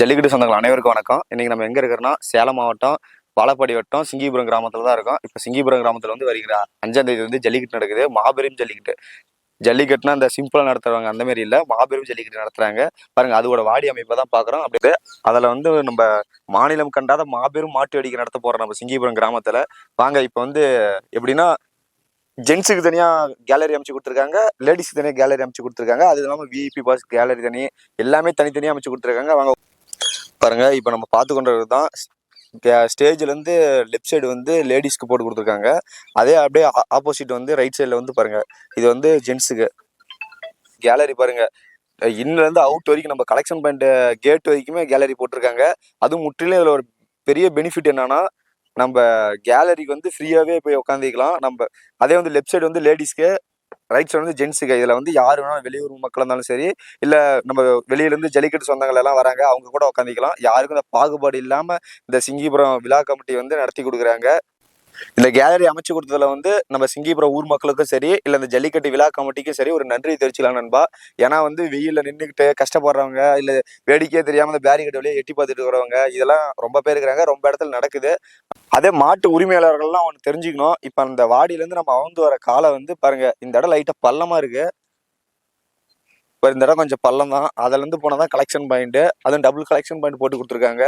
ஜல்லிக்கட்டு சொந்தங்கள் அனைவருக்கும் வணக்கம். இன்னைக்கு நம்ம எங்க இருக்கிறோம்னா சேலம் மாவட்டம் வாழப்பாடி வட்டம் சிங்கிபுரம் கிராமத்துல தான் இருக்கோம். இப்போ சிங்கிபுரம் கிராமத்துல வந்து வருகிற அஞ்சாம் தேதி வந்து ஜல்லிக்கட்டு நடக்குது. மாபெரும் ஜல்லிக்கட்டு. ஜல்லிக்கட்டுனா அந்த சிம்பிளா நடத்துறவங்க அந்த மாதிரி இல்ல. மாபெரும் ஜல்லிக்கட்டு நடத்துறாங்க. பாருங்க அதோட வாடி அமைப்பை தான் பாக்குறோம் அப்படி அதுல வந்து நம்ம மாநிலம் கண்டாத மாபெரும் மாட்டு வேடிக்கை நடத்த போறோம் நம்ம சிங்கிபுரம் கிராமத்துல. வாங்க இப்போ வந்து எப்படின்னா ஜென்ஸுக்கு தனியா கேலரி அமைச்சு கொடுத்துருக்காங்க. லேடிஸுக்கு தனியா கேலரி அமைச்சு கொடுத்துருக்காங்க. அது இல்லாம விஐபி பாஸ் கேலரி தனி எல்லாமே தனித்தனியா அமைச்சு கொடுத்துருக்காங்க. வாங்க பாருங்க இப்போ நம்ம பார்த்து கொண்டது தான் ஸ்டேஜ்ல இருந்து லெஃப்ட் சைடு வந்து லேடிஸ்க்கு போட்டு கொடுத்துருக்காங்க. அதே அப்படியே ஆப்போசிட் வந்து ரைட் சைடில் வந்து பாருங்க இது வந்து ஜென்ஸுக்கு. கேலரி பாருங்க இன்னிலேருந்து அவுட் வரைக்கும் நம்ம கலெக்ஷன் பாயிண்ட் கேட் வரைக்குமே கேலரி போட்டிருக்காங்க. அதுவும் முற்றிலும் இதில் ஒரு பெரிய பெனிஃபிட் என்னன்னா நம்ம கேலரிக்கு வந்து ஃப்ரீயாகவே போய் உட்காந்துக்கலாம் நம்ம அதே வந்து லெஃப்ட் சைடு வந்து லேடிஸ்க்கு ரைட் சைடு வந்து ஜென்ஸுக்கு இதில் வந்து யார் வேணாலும் வெளியூர் மக்கள் இருந்தாலும் சரி இல்லை நம்ம வெளியிலேருந்து ஜல்லிக்கட்டு சொந்தங்கள் எல்லாம் வராங்க அவங்க கூட உட்காந்துக்கலாம் யாருக்கும் இந்த பாகுபாடு இல்லாமல் இந்த சிங்கிபுரம் விழா கமிட்டி வந்து நடத்தி கொடுக்குறாங்க. இந்த கேலரி அமைச்சு கொடுத்ததுல வந்து நம்ம சிங்கிபுரம் ஊர் மக்களுக்கும் சரி இல்லை இந்த ஜல்லிக்கட்டு விழா கமிட்டிக்கும் சரி ஒரு நன்றி தெரிவிச்சுக்கலாம் நண்பா. ஏன்னா வந்து வெயிலில் நின்றுக்கிட்டு கஷ்டப்படுறவங்க இல்லை வேடிக்கையே தெரியாமல் இந்த பேரிகேட் வழியே எட்டி பார்த்துட்டு வரவங்க இதெல்லாம் ரொம்ப பேர் இருக்கிறாங்க ரொம்ப இடத்துல நடக்குது. அதே மாட்டு உரிமையாளர்கள்லாம் ஒன்று தெரிஞ்சுக்கணும். இப்போ அந்த வாடியிலேருந்து நம்ம அவந்து வர காலை வந்து பாருங்க இந்த இடம் லைட்டாக பள்ளமாக இருக்கு. இப்போ இந்த இடம் கொஞ்சம் பள்ளம் தான். அதுலேருந்து போனால் தான் கலெக்ஷன் பாயிண்ட்டு அதுவும் டபுள் கலெக்ஷன் பாயிண்ட் போட்டு கொடுத்துருக்காங்க.